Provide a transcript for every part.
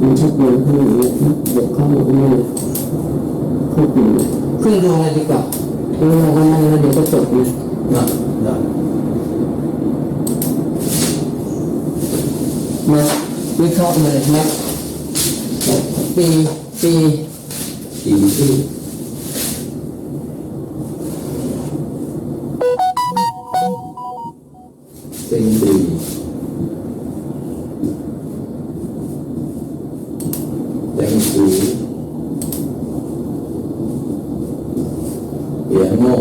มันชักเดินขึ้นอย่างเงี้ยบกเข้ามาเนี่ยเข้าปีขึ้นดวงเลยดีกว่าแล้วเราก็นั่งแล้วเดี๋ยวก็จบนะนะนะมาวิเคราะห์เลยนะปีปีปีที่เป็นปีแตงสูเหรียญโม่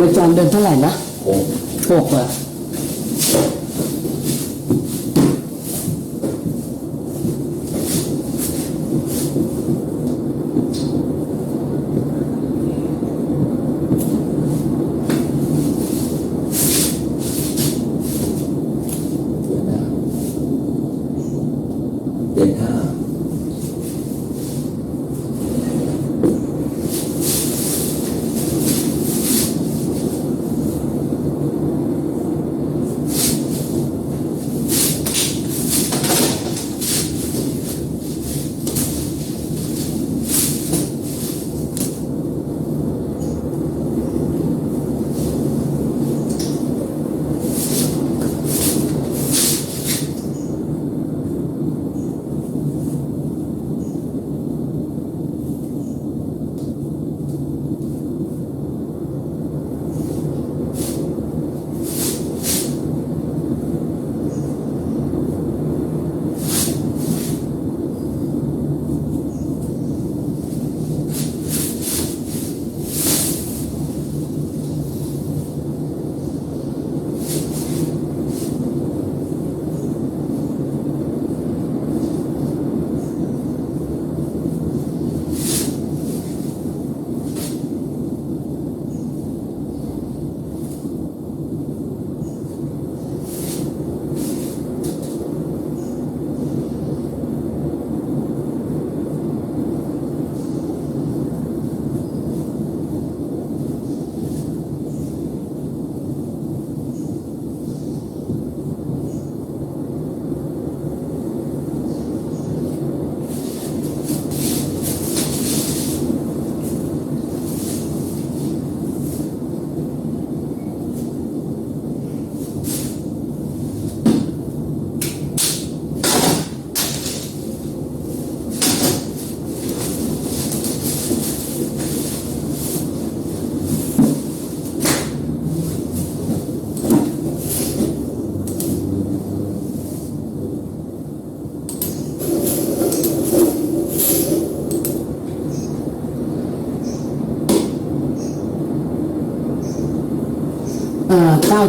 ประจำเดือนเท่าไหร่นะหกหกอะ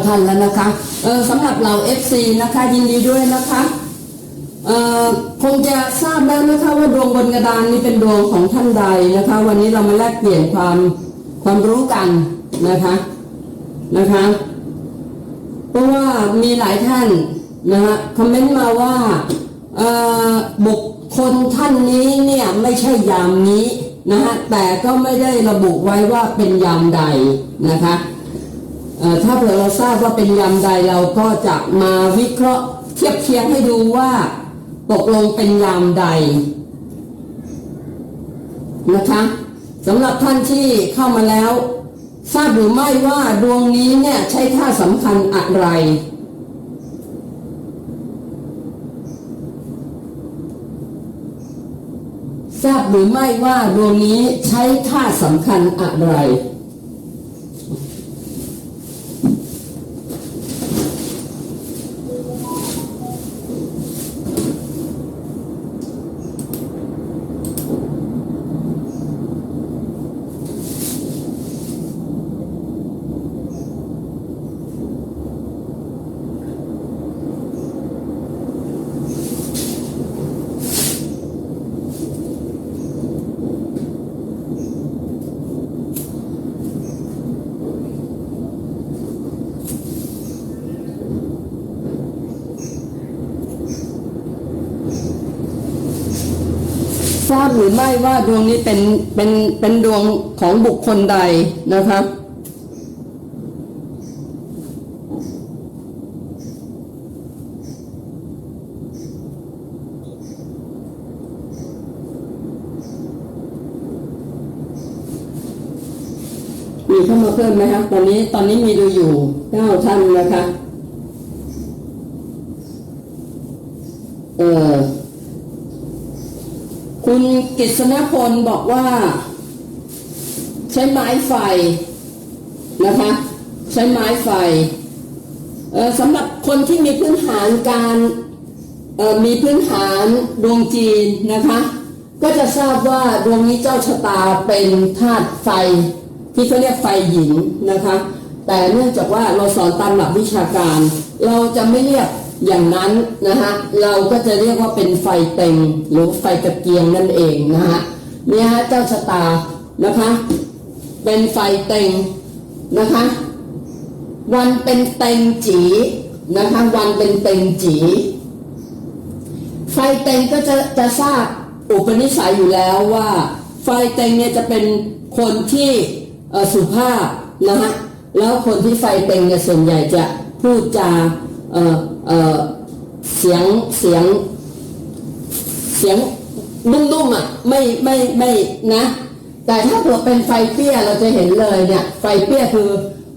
ท่านแล้วนะคะเออสำหรับเรา FC นะคะยินดีด้วยนะคะเออคงจะทราบแล้วนะคะว่าดวงบนกระดานนี้เป็นดวงของท่านใดนะคะ วันนี้เรามาแลกเปลี่ยนความความรู้กันนะคะนะคะ เพราะว่ามีหลายท่านนะฮะคอมเมนต์มาว่าเออบุคคลท่านนี้เนี่ยไม่ใช่ยามนี้นะฮะแต่ก็ไม่ได้ระบุไว้ว่าเป็นยามใดนะคะ ถ้าเผื่อเราทราบว่าเป็นยามใดเราก็จะมาวิเคราะห์เทียบเคียงให้ดูว่าตกลงเป็นยามใดนะคะสำหรับท่านที่เข้ามาแล้ว ทราบหรือไม่ว่าดวงนี้เนี่ยใช้ท่าสำคัญอะไรทราบหรือไม่ว่าดวงนี้ใช้ธาสำคัญอะไร ราบหรือไม่ว่าดวงนี้เป็นเป็นเป็นดวงของบุคคลใดนะครับมีเข้ามาเพิ่มไหมครับตอนนี้ตอนนี้มีดูอยู่เก้าท่านนะคะ เออ คุณกฤษณพลบอกว่า ใช้ไม้ไฟนะคะ ใช้ไม้ไฟสำหรับคนที่มีพื้นฐานการมีพื้นฐานดวงจีนนะคะ ก็จะทราบว่าดวงนี้เจ้าชะตาเป็นธาตุไฟที่เขาเรียกไฟหญิงนะคะ แต่เนื่องจากว่าเราสอนตามหลักวิชาการ เราจะไม่เรียก อย่างนั้นนะฮะเราก็จะเรียกว่าเป็นไฟเต็งหรือไฟตะเกียงนั่นเองนะฮะเนี่ยฮะเจ้าชะตานะคะเป็นไฟเต็งนะคะวันเป็นเต็งจีนะคะวันเป็นเต็งจี ไฟเต็งก็จะจะทราบอุปนิสัยอยู่แล้วว่า ไฟเต็งเนี่ยจะเป็นคนที่สุภาพนะฮะแล้วคนที่ไฟเต็งเนี่ยส่วนใหญ่จะพูดจา เอ่อเอ่อเสียงเสียงเสียงนุ่มๆอะไม่ไม่ไม่นะ แต่ถ้าเกิดเป็นไฟเปี้ยเราจะเห็นเลยเนี่ย ไฟเปี้ยคือ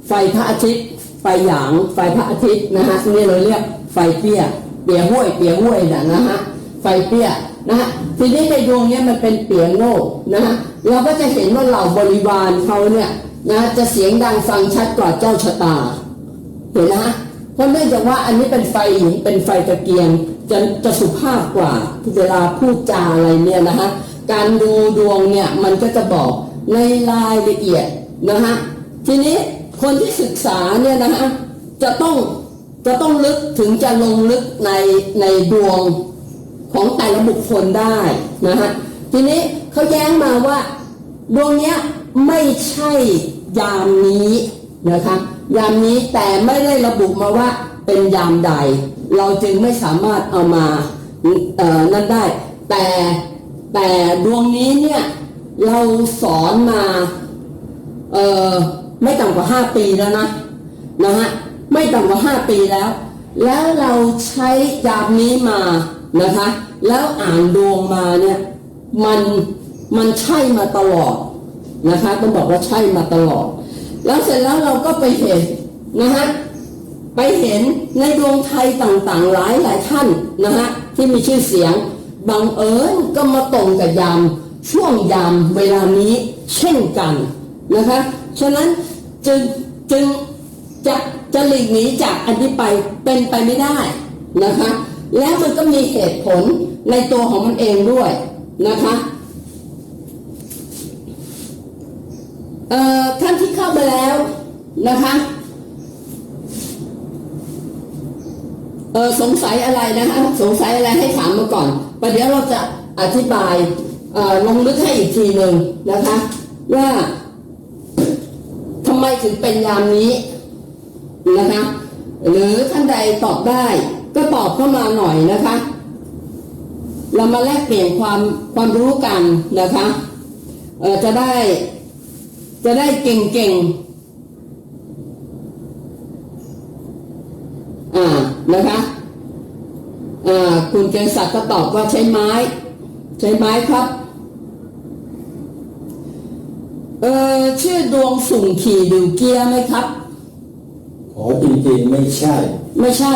ไฟพระอาทิตย์ ไฟหยาง ไฟพระอาทิตย์นะฮะนี่เราเรียกไฟเปี้ยเปียห้วยเปียห้วยนะนะฮะไฟเปี้ยนะฮะทีนี้ในดวงเนี้ยมันเป็นเปียโง่นะฮะเราก็จะเห็นว่าเหล่าบริวารเขาเนี่ยนะจะเสียงดังฟังชัดกว่าเจ้าชะตาเห็นนะฮะ เพราะเนื่องจากว่าอันนี้เป็นไฟหินเป็นไฟตะเกียงจะจะสุภาพกว่าเวลาพูดจาอะไรเนี่ยนะฮะการดูดวงเนี่ยมันก็จะบอกในรายละเอียดนะฮะทีนี้คนที่ศึกษาเนี่ยนะฮะจะต้องจะต้องลึกถึงจะลงลึกในในดวงของแต่ละบุคคลได้นะฮะทีนี้เขาแย้งมาว่าดวงเนี้ยไม่ใช่ยามนี้นะคะ ยามนี้แต่ไม่ได้ระบุมาว่าเป็นยามใด เราจึงไม่สามารถเอามาเอ่อนั่นได้ แต่แต่ดวงนี้เนี่ยเราสอนมาเอ่อไม่ต่ำกว่าห้าปีแล้วนะนะฮะไม่ต่ำกว่าห้าปีแล้ว แล้วเราใช้ยามนี้มานะคะ แล้วอ่านดวงมาเนี่ยมันมันใช่มาตลอดนะคะต้องบอกว่าใช่มาตลอด แล้วเสร็จแล้วเราก็ไปเห็นนะฮะไปเห็นในดวงไทยต่างๆ หลายหลายท่านนะฮะที่มีชื่อเสียงบังเอิญก็มาตรงกับยามช่วงยามเวลานี้เช่นกันนะคะฉะนั้นจึงจึงจะจะหลีกหนีจากอันนี้ไปเป็นไปไม่ได้นะคะแล้วมันก็มีเหตุผลในตัวของมันเองด้วยนะคะเอ่อท่านที่เข้า มาแล้วนะคะเออสงสัยอะไรนะคะสงสัยอะไรให้ถามมาก่อนประเดี๋ยวเราจะอธิบายเอ่อลงลึกให้อีกทีหนึ่งนะคะ ว่าทำไมถึงเป็นยามนี้นะคะ หรือท่านใดตอบได้ ก็ตอบเข้ามาหน่อยนะคะ เรามาแลกเปลี่ยนความความรู้กันนะคะเออจะได้ จะได้เก่งๆ อ่า นะคะ อ่า คุณเกณฑ์ศักดิ์ก็ตอบว่าใช้ไม้ ใช้ไม้ครับ เออชื่อดวงสุ่งขี่ดิวเกียร์ไหมครับ ขอจริงๆไม่ใช่ ไม่ใช่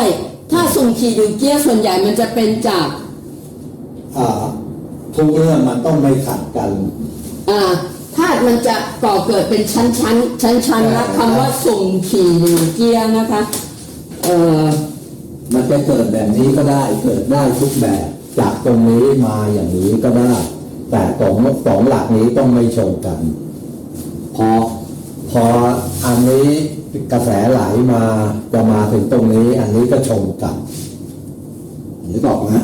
ถ้าสุ่งขี่ดิวเกียร์ส่วนใหญ่มันจะเป็นจาก อ่า ทุกเรื่องมันต้องไม่ขัดกัน อ่า ธาตุมันจะก่อเกิดเป็นชั้นชั้นชั้นชั้นๆนะคำว่าสุ่มขี่หรือเกียร์นะคะเอ่อมันจะเกิดแบบนี้ก็ได้เกิดได้ทุกแบบ จากตรงนี้มาอย่างนี้ก็ได้ แต่สองสองหลักนี้ต้องไม่ชนกัน พอพออันนี้กระแสไหลมาจะมาถึงตรงนี้ อันนี้ก็ชนกันหรือบอกนะ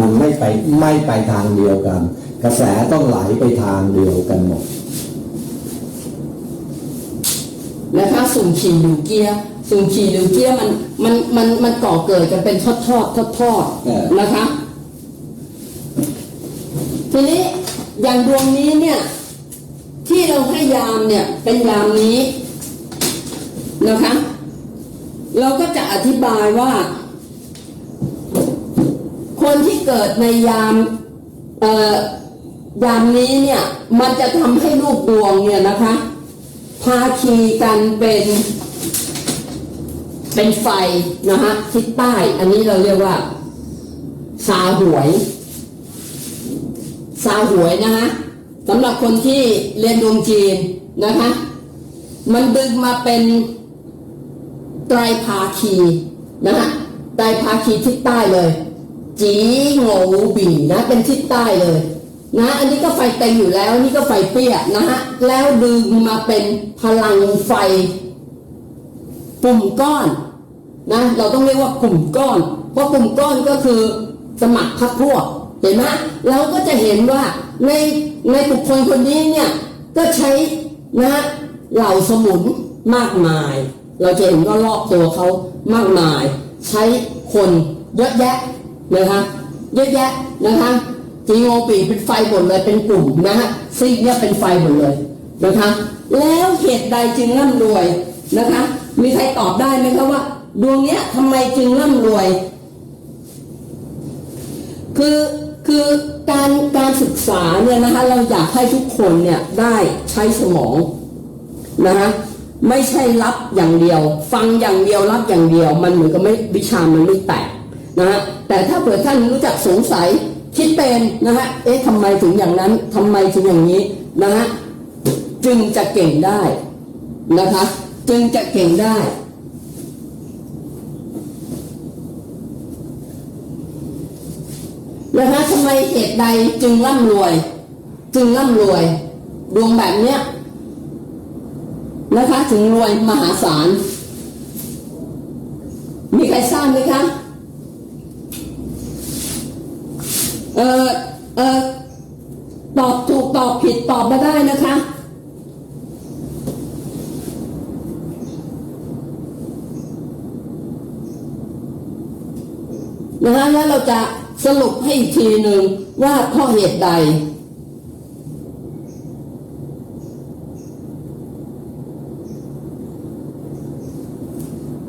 มันไม่ไปไม่ไปทางเดียวกัน กระแสต้องไหลไปทางเดียวกันหมด นะคะ สุ่มขี่หรือเกียร์สุ่มขี่หรือเกียร์มันมันมันมันก่อเกิดกันเป็นทอดทอดทอดทอดๆเออนะคะ ทีนี้อย่างดวงนี้เนี่ย ที่เราให้ยามเนี่ยเป็นยามนี้นะคะ เราก็จะอธิบายว่า คนที่เกิดในยามเอ่อยามนี้เนี่ย มันจะทำให้ลูกดวงเนี่ยนะคะ พาคีกันเป็นเป็นไฟนะฮะทิศใต้ อันนี้เราเรียกว่าซาหวยซาหวยนะฮะสำหรับคนที่เรียนดวงจีนนะคะ มันดึงมาเป็นไตรภาคีนะฮะไตรภาคีทิศใต้เลย จีโงบีนะเป็นทิศใต้เลย นะอันนี้ก็ไฟเต็มอยู่แล้ว นี่ก็ไฟเปี้ยนะฮะแล้วดึงมาเป็นพลังไฟกลุ่มก้อนนะเราต้องเรียกว่ากลุ่มก้อน เพราะกลุ่มก้อนก็คือสมัครพรรคพวกเห็นไหมเราก็จะเห็นว่าในในบุคคลคนนี้เนี่ยก็ใช้นะเหล่าสมุนมากมาย เราจะเห็นว่ารอบตัวเขามากมาย ใช้คนเยอะแยะนะคะเยอะแยะนะคะ จีโงปีเป็นไฟหมดเลยเป็นกลุ่มนะฮะซีกเนี่ยเป็นไฟหมดเลยนะคะ แล้วเหตุใดจึงร่ำรวยนะคะ มีใครตอบได้ไหมคะว่า ดวงเนี้ยทำไมจึงร่ำรวย คือคือการการศึกษาเนี่ยนะคะเราอยากให้ทุกคนเนี่ยได้ใช้สมองนะคะไม่ใช่รับอย่างเดียว ฟังอย่างเดียวรับอย่างเดียว มันเหมือนกับไม่วิชามันไม่แตกนะฮะแต่ถ้าเผื่อท่านรู้จักสงสัย คิดเป็นนะฮะ เอ๊ะทำไมถึงอย่างนั้นทำไมถึงอย่างนี้นะฮะ จึงจะเก่งได้นะคะ จึงจะเก่งได้ นะคะทำไมเหตุใดจึงร่ำรวย จึงร่ำรวย ดวงแบบเนี้ยนะคะถึงรวยมหาศาล มีใครทราบไหมคะ เออเออตอบถูกตอบผิดตอบมาได้นะคะนะคะแล้วเราจะสรุปให้อีกทีหนึ่งว่าเพราะเหตุใด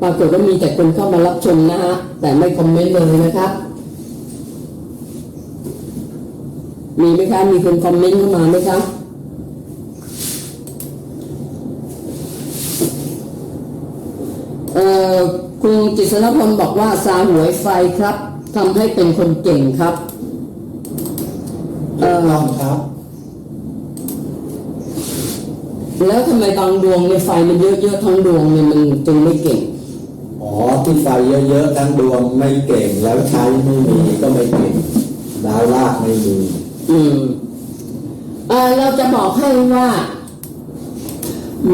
ปรากฏว่ามีแต่คนเข้ามารับชมนะฮะแต่ไม่คอมเมนต์เลยนะครับ มีไหมคะ มีคนคอมเมนต์เข้ามาไหมคะเอ่อคุณจิษณพลบอกว่าสาหวยไฟครับทำให้เป็นคนเก่งครับเออต้องครับ แล้วทำไมบางดวงในยไฟมันเยอะๆทั้งดวงเนี่ยมันจึงไม่เก่งอ๋อที่ไฟเยอะๆทั้งดวงไม่เก่งแล้วใช้ไม่มีก็ไม่เก่งดาวลากไม่มี อืมเออเราจะบอกให้ว่า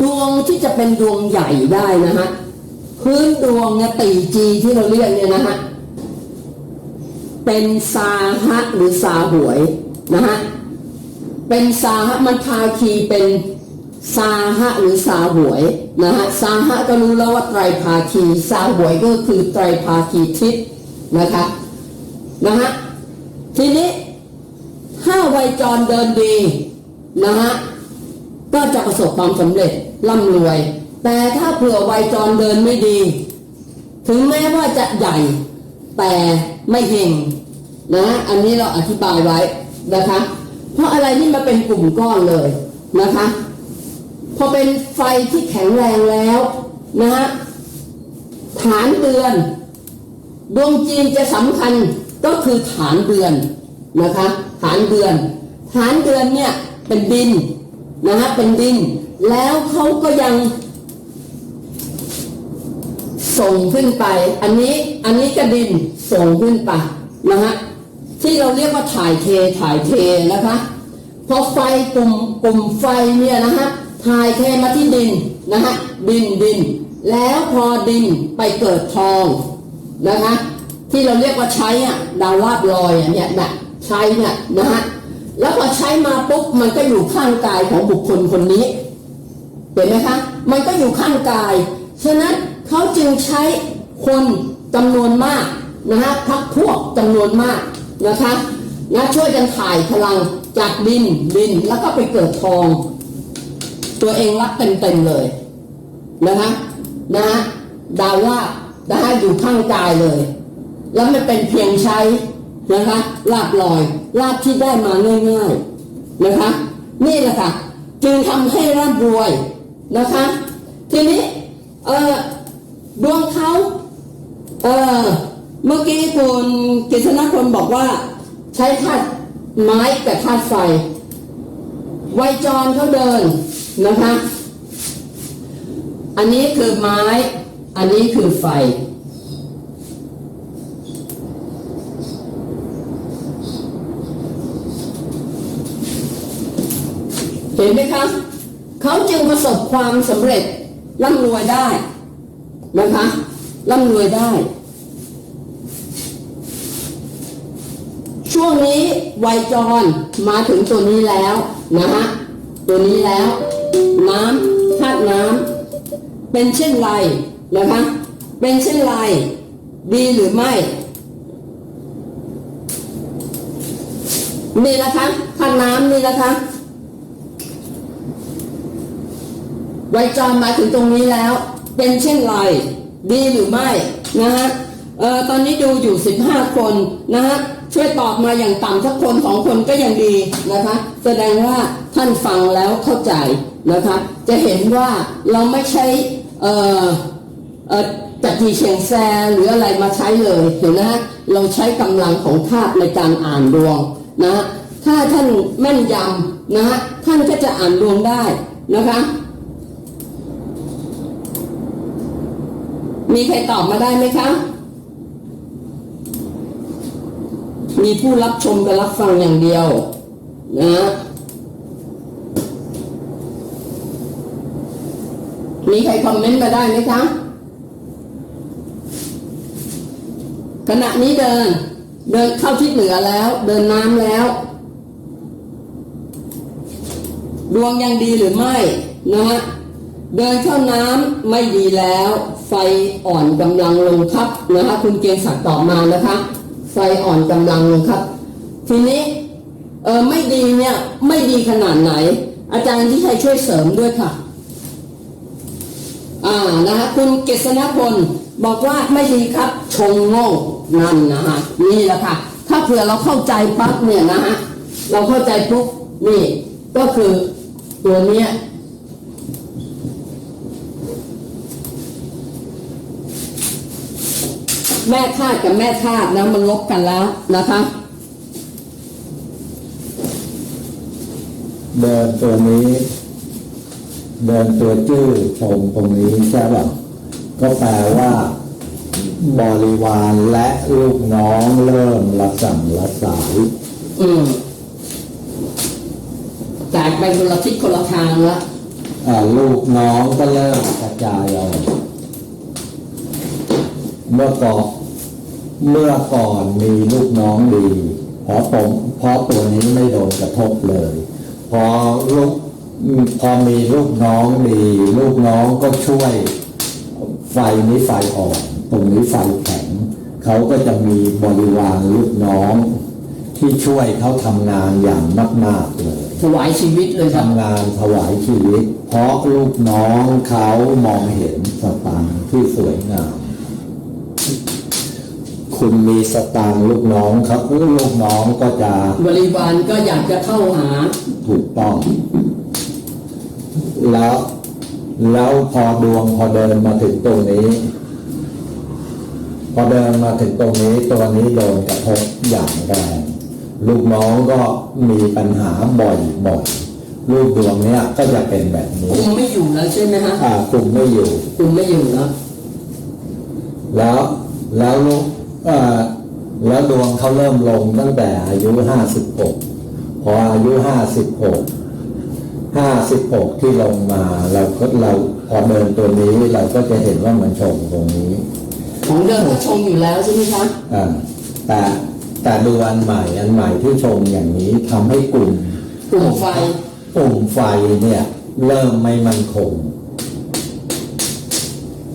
ดวงที่จะเป็นดวงใหญ่ได้นะฮะพื้นดวงเนี่ยตีจีที่เราเรียกเนี่ยนะฮะเป็นซาฮะหรือซาหวยนะฮะเป็นซาฮะมันพาคีเป็นซาฮะหรือซาหวยนะฮะซาฮะก็รู้แล้วว่าไตรภาคีซาหวยก็คือไตรภาคีทิศนะคะนะฮะทีนี้ ถ้าวัยจรเดินดีนะฮะก็จะประสบความสำเร็จร่ำรวย แต่ถ้าเผื่อวัยจรเดินไม่ดี ถึงแม้ว่าจะใหญ่ แต่ไม่เฮงนะอันนี้เราอธิบายไว้นะคะ เพราะอะไรนี่มาเป็นกลุ่มก้อนเลยนะคะ พอเป็นไฟที่แข็งแรงแล้วนะฮะฐานเดือนดวงจีนจะสำคัญก็คือฐานเดือนนะคะ ฐานเดือน ฐานเดือนเนี่ยเป็นดินนะฮะเป็นดิน แล้วเขาก็ยัง ส่งขึ้นไป อันนี้อันนี้ก็ดินส่งขึ้นไปนะฮะที่เราเรียกว่าถ่ายเทถ่ายเทนะคะพอไฟกลุ่มกลุ่มไฟเนี่ยนะฮะถ่ายเทมาที่ดินนะฮะดินดิน แล้วพอดินไปเกิดทองนะคะที่เราเรียกว่าใช้อะดาวลาบลอยอะเนี่ยนะ ใช้เนี่ยนะฮะแล้วพอใช้มาปุ๊บมันก็อยู่ข้างกายของบุคคลคนนี้ เห็นไหมคะ มันก็อยู่ข้างกาย ฉะนั้นเขาจึงใช้คนจำนวนมากนะฮะพักพวกจำนวนมากนะคะนะช่วยกันถ่ายพลังจากดินดินแล้วก็ไปเกิดทอง ตัวเองรับเต็มๆเลยนะคะนะฮะดาวว่านะฮะอยู่ข้างกายเลย แล้วมันเป็นเพียงใช้ นะคะลาบลอยลาบที่ได้มาง่ายๆนะคะ นี่แหละค่ะจึงทำให้ร่ำรวยนะคะ ทีนี้เออดวงเขาเออเมื่อกี้คุณกฤษณพลบอกว่า ใช้ธาตุไม้กับธาตุไฟไวจรเขาเดินนะคะ อันนี้คือไม้ อันนี้คือไฟ เห็นไหมคะเขาจึงประสบความสำเร็จร่ำรวยได้นะคะร่ำรวยได้ ช่วงนี้ไวยจรมาถึงตัวนี้แล้วนะฮะตัวนี้แล้ว น้ำธาตุน้ำเป็นเช่นไรนะคะเป็นเช่นไร ดีหรือไม่นี่นะคะธาตุน้ำนี่นะคะ ไวยจรมาถึงตรงนี้แล้ว เป็นเช่นไร ดีหรือไม่นะฮะเออตอนนี้ดูอยู่ 15 คนนะฮะช่วยตอบมาอย่างต่ำสักคนสองคนก็ยังดีนะคะ แสดงว่าท่านฟังแล้วเข้าใจนะคะ จะเห็นว่าเราไม่ใช้เออเออจักรีเชียงแซหรืออะไรมาใช้เลยเห็นนะฮะเราใช้กำลังของธาตุในการอ่านดวงนะฮะถ้าท่านแม่นยำนะฮะท่านก็จะอ่านดวงได้นะคะ มีใครตอบมาได้ไหมคะ มีผู้รับชมกับรับฟังอย่างเดียว นะมีใครคอมเมนต์มาได้ไหมคะ ขณะนี้เดิน เดินเข้าทิศเหนือแล้ว เดินน้ำแล้ว ดวงยังดีหรือไม่นะฮะ เดินเข้าน้ำไม่ดีแล้ว ไฟอ่อนกำลังลงครับนะคะคุณเกณฑ์ศักดิ์ตอบมานะคะไฟอ่อนกำลังลงครับ ทีนี้เออไม่ดีเนี่ยไม่ดีขนาดไหน อาจารย์ที่ชัยช่วยเสริมด้วยค่ะอ่านะคะคุณเกษณพลบอกว่าไม่ดีครับชงโง่นั่นนะฮะนี่แหละค่ะ ถ้าเผื่อเราเข้าใจปั๊บเนี่ยนะฮะเราเข้าใจปุ๊บนี่ก็คือตัวเนี้ย แม่ธาตุกับแม่ธาตุนะมันลบกันแล้วนะคะ เดินตัวนี้ เดินตัวจื้อชมตรงนี้ใช่ป่ะก็แปลว่าบริวารและลูกน้องเริ่มละสั่งละสายอืมแตกไปคนละทิศคนละทางละอ่าลูกน้องก็เริ่มกระจายออกเมื่อก่อน เมื่อก่อนมีลูกน้องดีเพราะผมเพราะตัวนี้ไม่โดนกระทบเลย พอลูกพอมีลูกน้องดี ลูกน้องก็ช่วยไฟนี้ไฟอ่อนตรงนี้ไฟแข็งเขาก็จะมีบริวารลูกน้อง ที่ช่วยเขาทำงานอย่างมากๆเลยถวายชีวิตเลยครับทำงานถวายชีวิต เพราะลูกน้องเขามองเห็นสตางค์ที่สวยงาม คุณมีสตางค์ลูกน้องครับลูกน้องก็จะบริวารก็อยากจะเข้าหา ถูกต้อง แล้วแล้วพอดวงพอเดินมาถึงตรงนี้ พอเดินมาถึงตรงนี้ตัวนี้โดนกระทบอย่างแรงลูกน้องก็มีปัญหาบ่อยบ่อยๆลูกดวงเนี้ยก็จะเป็นแบบนี้คุมไม่อยู่แล้วใช่ไหมฮะอ่าคุมไม่อยู่คุมไม่อยู่แล้วแล้วแล้วลู กเอ่อแล้วดวงเขาเริ่มลงตั้งแต่อายุห้าสิบหกพออายุห้าสิบหกห้าสิบหกที่ลงมาเราก็เราพอเดินตัวนี้เราก็จะเห็นว่ามันชงตรงนี้ของเดิมก็ชงอยู่แล้วใช่ไหมคะอ่าแต่แต่ดูอันใหม่อันใหม่ที่ชงอย่างนี้ทำให้กลุ่มกลุ่มไฟกลุ่มไฟเนี่ย เริ่มไม่มั่นคง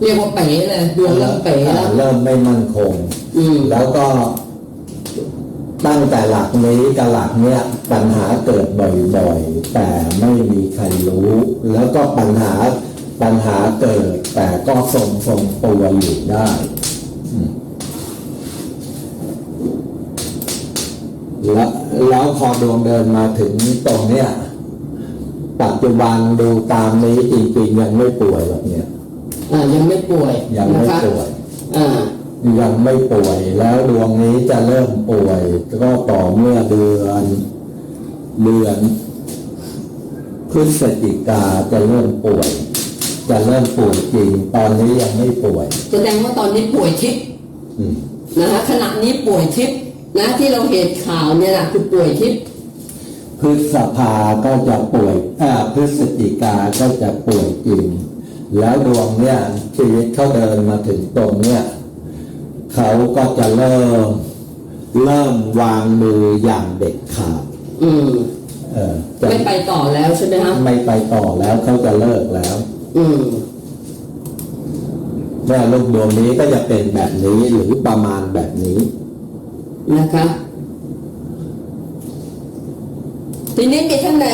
เรียกว่าเป๋เลยดวงเริ่มเป๋แล้วอ่าเริ่มไม่มั่นคงอืม แล้วก็ตั้งแต่หลักนี้กับหลักเนี้ยปัญหาเกิดบ่อยๆ แต่ไม่มีใครรู้ แล้วก็ปัญหาปัญหาเกิด แต่ก็ทรงทรงตัวอยู่ได้อืมแล้วแล้วพอดวงเดินมาถึงตรงเนี้ยปัจจุบันดูตามนี้จริงๆยังไม่ป่วยหรอกเนี่ย อ่ายังไม่ป่วยยังไม่นะคะป่วย อ่า ยังไม่ป่วย แล้วดวงนี้จะเริ่มป่วย ก็ต่อเมื่อเดือน เดือนพฤศจิกาจะเริ่มป่วย จะเริ่มป่วยจริง ตอนนี้ยังไม่ป่วย แสดงว่าตอนนี้ป่วยทิพย์อืมนะคะขณะนี้ป่วยทิพย์นะที่เราเห็นข่าวเนี่ยนะคือป่วยทิพย์พฤษภาก็จะป่วยอ่าพฤศจิกาก็จะป่วยจริง แล้วดวงเนี่ยชีวิตเขาเดินมาถึงตรงเนี่ย เขาก็จะเริ่ม เริ่มวางมืออย่างเด็ดขาดอืมเออจะไม่ไปต่อแล้วใช่ไหมฮะไม่ไปต่อแล้วเขาจะเลิกแล้ว อืมแม่ลูกดวงนี้ก็จะเป็นแบบนี้หรือประมาณแบบนี้นะคะ ทีนี้มีท่านใด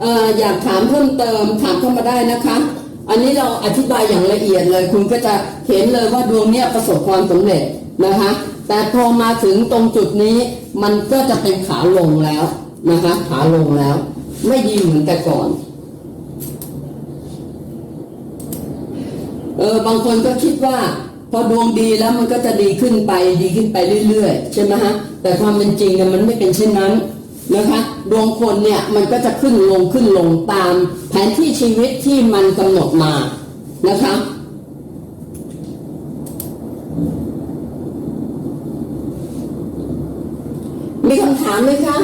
เอ่ออยากถามเพิ่มเติมถามเข้ามาได้นะคะ อันนี้เราอธิบายอย่างละเอียดเลย คุณก็จะเห็นเลยว่าดวงเนี้ยประสบความสำเร็จนะคะแต่พอมาถึงตรงจุดนี้มันก็จะเป็นขาลงแล้วนะคะขาลงแล้ว ไม่ดีเหมือนแต่ก่อนเออบางคนก็คิดว่า พอดวงดีแล้วมันก็จะดีขึ้นไปดีขึ้นไปเรื่อยๆ ใช่ไหมฮะแต่ความเป็นจริงเนี่ยมันไม่เป็นเช่นนั้น นะคะดวงคนเนี่ยมันก็จะขึ้นลงขึ้นลงตามแผนที่ชีวิตที่มันกำหนดมานะคะมีคำถามไหมคะ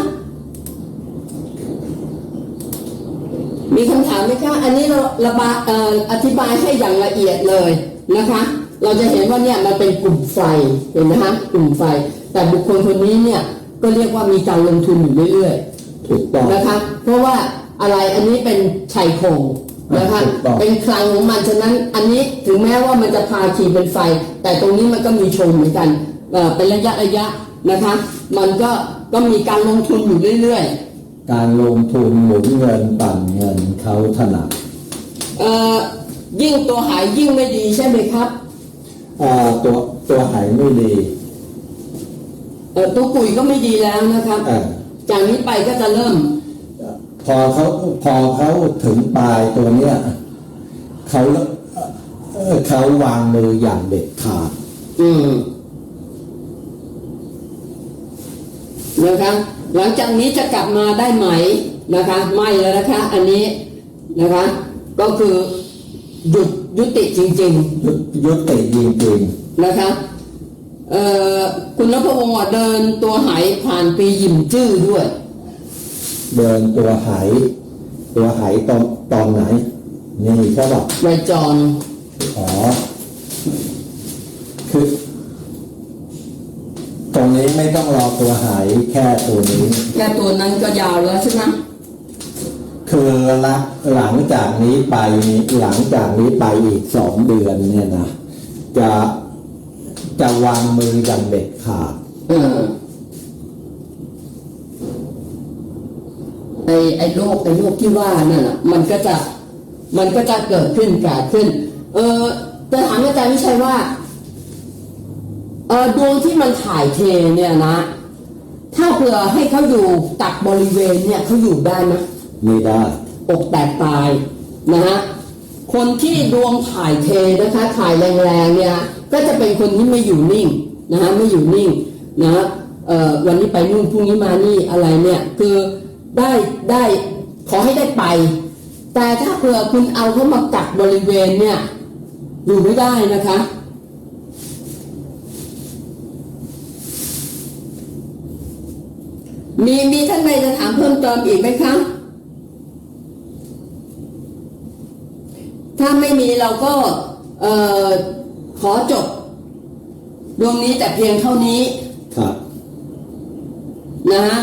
มีคำถามไหมคะ อันนี้เราระบายเอ่ออธิบายให้อย่างละเอียดเลยนะคะ เราจะเห็นว่าเนี่ยมันเป็นกลุ่มไฟ เห็นไหมคะ กลุ่มไฟ แต่บุคคลคนนี้เนี่ย ก็เรียกว่ามีการลงทุนอยู่เรื่อยถูกต้อง ๆนะคะเพราะว่าอะไรอันนี้เป็นชัยโครงนะคะถูกต้อง เป็นคลังของมันฉะนั้นอันนี้ถึงแม้ว่ามันจะพาขี่เป็นไฟ แต่ตรงนี้มันก็มีชงเหมือนกันเอ่อเป็นระยะระยะนะคะมันก็ก็มีการลงทุนอยู่เรื่อยๆ การลงทุนหมุนเงินปั่นเงินเขาถนัดเอ่อยิ่งตัวหายยิ่งไม่ดีใช่ไหมครับอ่าตัวตัวหายไม่ดี เอ่อตัวปุ๋ยก็ไม่ดีแล้วนะครับ อ่า จากนี้ไปก็จะเริ่ม พอเขาพอเขาถึงปลายตัวเนี้ยเขาเอ่อเขาวางมืออย่างเด็ดขาด อืมนะคะหลังจากนี้จะกลับมาได้ไหมนะคะ ไม่แล้วนะคะ อันนี้นะคะ ก็คือหยุดยุติจริง ยุยุติจริงๆนะคะเอ่อ คุณนพวงศ์อะเดินตัวหายผ่านปีหยิมจื้อด้วยๆเดินตัวหายตัวหายตอนตอนไหน นี่ก็แบบไวจรอ๋อคือตรงนี้ไม่ต้องรอตัวหายแค่ตัวนี้ แค่ตัวนั้นก็ยาวแล้วใช่ไหมคือละหลังจากนี้ไปหลังจากนี้ไปอีกสองเดือนเนี่ยนะจะ จะวางมืออย่างเด็ดขาดเออไอไอโรคไอโรคที่ว่านั่นน่ะมันก็จะมันก็จะเกิดขึ้นเกิดขึ้น เออแต่ถามอาจารย์วิชัยว่าเออดวงที่มันถ่ายเทเนี่ยนะ ถ้าเผื่อให้เขาอยู่ตักบริเวณเนี่ยเขาอยู่ได้ไหมไม่ได้อกแตกตายนะฮะ คนที่ดวงถ่ายเทนะคะถ่ายแรงๆเนี่ยก็จะเป็นคนที่ไม่อยู่นิ่งนะฮะไม่อยู่นิ่งนะเอ่อวันนี้ไปนู่นพรุ่งนี้มานี่อะไรเนี่ยคือได้ได้ขอให้ได้ไป แต่ถ้าเผื่อคุณเอาเขามากักบริเวณเนี่ยอยู่ไม่ได้นะคะมีมีท่านใดจะถามเพิ่มเติมอีกไหมคะ ถ้าไม่มีเราก็เอ่อขอจบดวงนี้แต่เพียงเท่านี้ ครับ นะฮะ